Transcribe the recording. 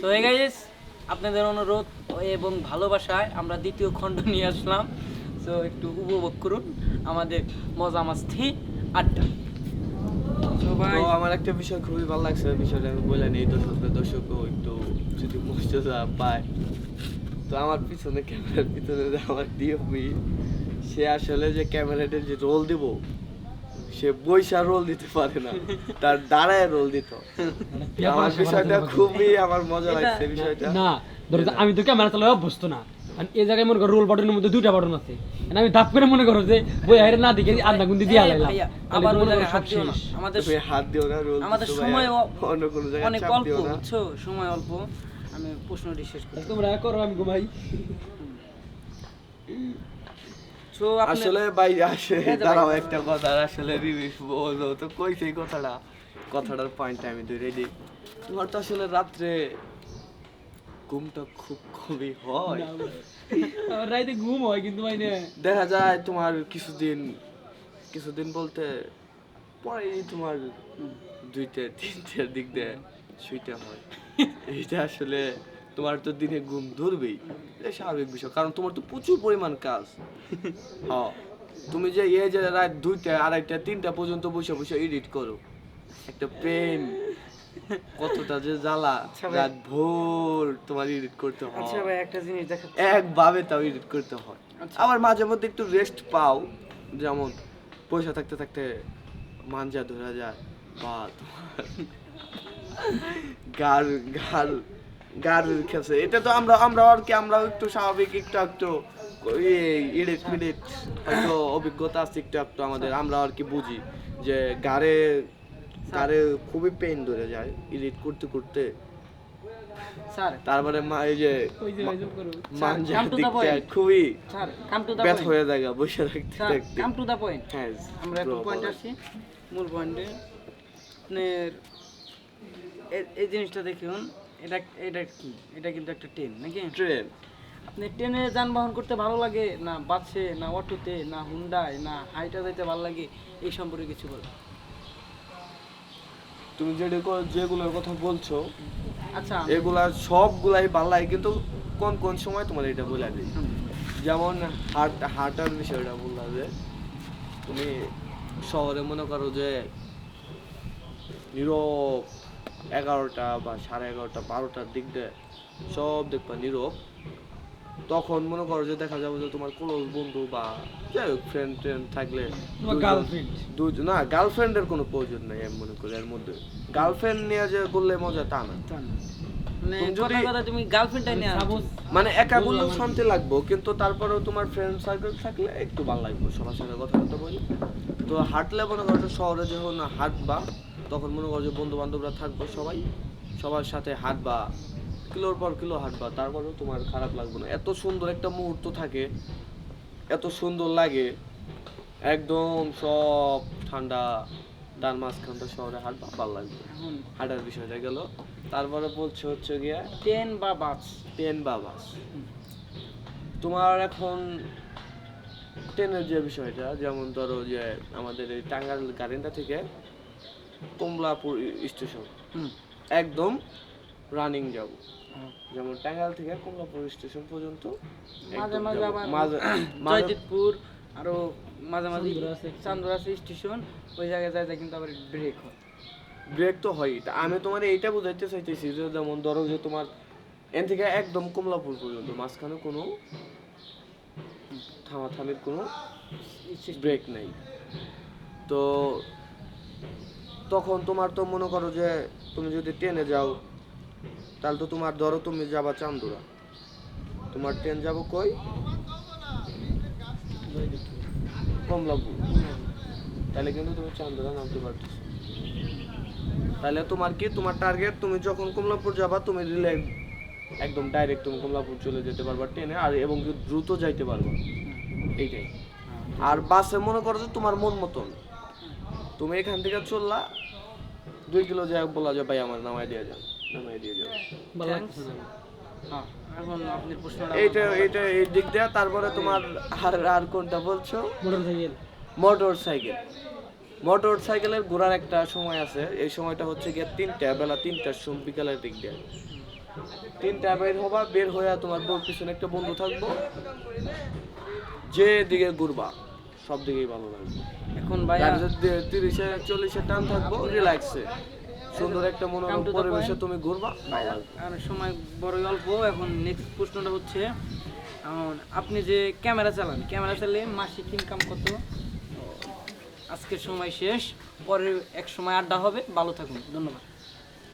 তো এই গাইস আপনাদের অনুরোধ এবং ভালোবাসায় আমরা দ্বিতীয় খণ্ড নিয়ে আসলাম। তো একটু উপভোগ করুন আমাদের মজা মাস্তি আড্ডা। তো আমার একটা বিষয় খুবই ভালো লাগছে বিষয়টা আমি বলে নেই দর্শকদের দর্শকও একটু যদি মর্যাদা পায়। তো আমার পিছনে ক্যামেরার পিছনে যে আমার ডিওপি সে আসলে যে ক্যামেরাটার যে রোল দিব সে বৈশা রোল দিতে পারে না। তার দাঁড়ায় রোল দিত। আমার বিষয়টা খুবই আমার মজা লাগছে বিষয়টা। না ধরো আমি তো ক্যামেরা চালায় অভ্যস্ত না। আর এই জায়গায় মনে করো রোল বাটনের মধ্যে দুইটা বাটন আছে। আমি ধাপ করে মনে করো যে বই হাইরে না দেখে আধা গুন্দি দিয়ে তাহলে আবার মনে করো সব না। শেষ। আমাদের হাত দিও না রোল আমাদের সময়। অন্য কোনো জায়গায় অনেক অল্প বুঝছ? সময় অল্প। আমি প্রশ্নটি শেষ করি। তোমরা করো আমি ঘুমাই। আসলে ভাই আসে দাঁড়াও একটা কথা আসলে বলো তো কই সেই কথাটা। কথাটার পয়েন্ট আমি ধরে দিই তোমার তো আসলে রাত্রে ঘুমটা খুব হয়। রাইতে ঘুম হয় কিন্তু মাইনে দেখা যায় তোমার কিছুদিন কিছুদিন বলতে পরে তোমার দুইটা তিনটার দিক দিয়ে শুইতে হয়। এইটা আসলে তোমার তো দিনে ঘুম ধরবেই। এটা স্বাভাবিক বিষয় কারণ তোমার তো প্রচুর পরিমাণ কাজ। হ্যাঁ তুমি যে এই যে রাত দুইটা আড়াইটা তিনটা পর্যন্ত বসে বসে এডিট করো। একটা পেন কতটা যে জ্বালা আচ্ছা রাত ভোর তোমার এডিট করতে হয়। আচ্ছা ভাই একটা জিনিস দেখা একভাবে তাও এডিট করতে হয়। আচ্ছা। আবার মাঝে মধ্যে একটু রেস্ট পাও যেমন পয়সা থাকতে থাকতে মাঞ্জা ধরা যায় বা তোমার গার গার গার খেছে এটা তো আমরা আমরা আর কি আমরা একটু স্বাভাবিক একটু একটু এডিট মিডিট হয়তো অভিজ্ঞতা আছে একটু একটু আমাদের। আমরা আর কি বুঝি যে গাড়ে গাড়ে খুবই পেন ধরে যায় এডিট করতে করতে। তারপরে মা এই যে মাঞ্জার দিকটা খুবই ব্যথ হয়ে যায় বসে থাকতে sir come to the point হ্যাঁ আমরা একটু পয়েন্ট আসি। মূল পয়েন্টে আপনার এই জিনিসটা দেখুন এটা এটা কি? এটা কিন্তু একটা ট্রেন নাকি? ট্রেন আপনি ট্রেনে যানবাহন করতে ভালো লাগে না বাসে না অটোতে না হুন্ডায় না হাইটা যাইতে ভালো লাগে? এই সম্পর্কে কিছু বলো। তুমি যেটা যেগুলোর কথা বলছো আচ্ছা। এগুলা সবগুলাই ভালো লাগে কিন্তু কোন কোন সময় তোমার এটা বলে দিই। যেমন হাট হাঁটার বিষয়টা বললাম যে তুমি শহরে মনে করো যে নীরব এগারোটা বা সাড়ে এগারোটা বারোটার দিক দিয়ে সব দেখবা নীরব। তখন মনে করো যে দেখা যাবে যে তোমার ক্লোজ বন্ধু বা যাই হোক ফ্রেন্ড ট্রেন্ড থাকলে তোমার দুজন- না গার্লফ্রেন্ডের কোনো প্রয়োজন নেই আমি মনে করি এর মধ্যে। গার্লফ্রেন্ড নিয়ে যে করলে মজা তা না। মানে কথা কথা মানে একা করলেও শান্তি লাগবো কিন্তু তারপরেও তোমার ফ্রেন্ড সার্কেল থাকলে একটু ভালো লাগবে। সবার সাথে কথা বলতে বলি তো হাঁটলে মনে করো শহরে যখন হাঁটবা তখন মনে করো যে বন্ধু বান্ধবরা থাকবে সবাই সবার সাথে হাঁটবা কিলোর পর কিলো হাঁটবা তারপরেও তোমার খারাপ লাগবে না। এত সুন্দর একটা মুহূর্ত থাকে এত সুন্দর লাগে একদম সব ঠান্ডা তার মাঝখানটা শহরে হাঁটবা ভালো লাগবে। হাঁটার বিষয়টা গেল। তারপরে বলছে হচ্ছে গিয়ে ট্রেন বা বাস? ট্রেন বা বাস। তোমার এখন ট্রেনের যে বিষয়টা যেমন ধরো যে আমাদের এই টাঙ্গাইল গার্ডেনটা থেকে কমলাপুর স্টেশন। একদম রানিং যাব। যেমন টাঙ্গাইল থেকে কমলাপুর স্টেশন পর্যন্ত মাঝে মাঝে আবার জয়দীপপুর আরও মাঝে মাঝে চান্দুরা আছে। চান্দুরা আছে স্টেশন ওই জায়গায় যাইতে কিন্তু আবার ব্রেক হয়। ব্রেক তো হয় আমি তোমার এইটা বুঝাইতে চাইতেছি যে যেমন ধরো যে তোমার এন থেকে একদম কমলাপুর পর্যন্ত মাঝখানে কোনো থামাথামির কোনো ব্রেক নাই। তো তখন তোমার তো মনে করো যে তুমি যদি ট্রেনে যাও তাহলে তো তোমার ধরো তুমি যাবা চান্দুরা। তোমার ট্রেন যাব কই? কমলাপুর। তাহলে কিন্তু তুমি চান্দুরা নামতে পারতেছো। তাহলে তোমার কি? তোমার টার্গেট তুমি যখন কমলাপুর যাবা তুমি রিলে একদম ডাইরেক্ট তুমি কমলাপুর চলে যেতে পারবা ট্রেনে আর এবং দ্রুত যাইতে পারবা। এইটাই। আর বাসে মনে করো যে তোমার মন মতন। তুমি এখান থেকে চললা দুই কিলো যাই বলা যায় ভাই আমার নামাই দিয়ে যান নামাই দিয়ে যাও। ভালো Thanks. লাগতেছে না? হ্যাঁ এখন আপনি প্রশ্নটা এইটা এইটা এই দিক দিয়ে তারপরে তোমার আর আর কোনটা বলছো? মোটর সাইকেল মোটর সাইকেলের ঘোরার একটা সময় আছে এই সময়টা হচ্ছে গিয়ে তিনটা বেলা তিনটার সময় বিকালের দিক দিয়ে। তিনটা বের হবা বের হয়ে তোমার বোর পিছনে একটা বন্ধু থাকব যে দিকে ঘুরবা। সব দিকেই ভালো লাগবে। এখন ভাই গাড়ি যদি তিরিশে চল্লিশে টান থাকব রিল্যাক্সে সুন্দর একটা মনোরম পরিবেশে তুমি ঘুরবা আর সময় বড়ই অল্প। এখন নেক্সট প্রশ্নটা হচ্ছে আপনি যে ক্যামেরা চালান ক্যামেরা চালিয়ে মাসিক ইনকাম কত? আজকের সময় শেষ পরে এক সময় আড্ডা হবে। ভালো থাকুন ধন্যবাদ।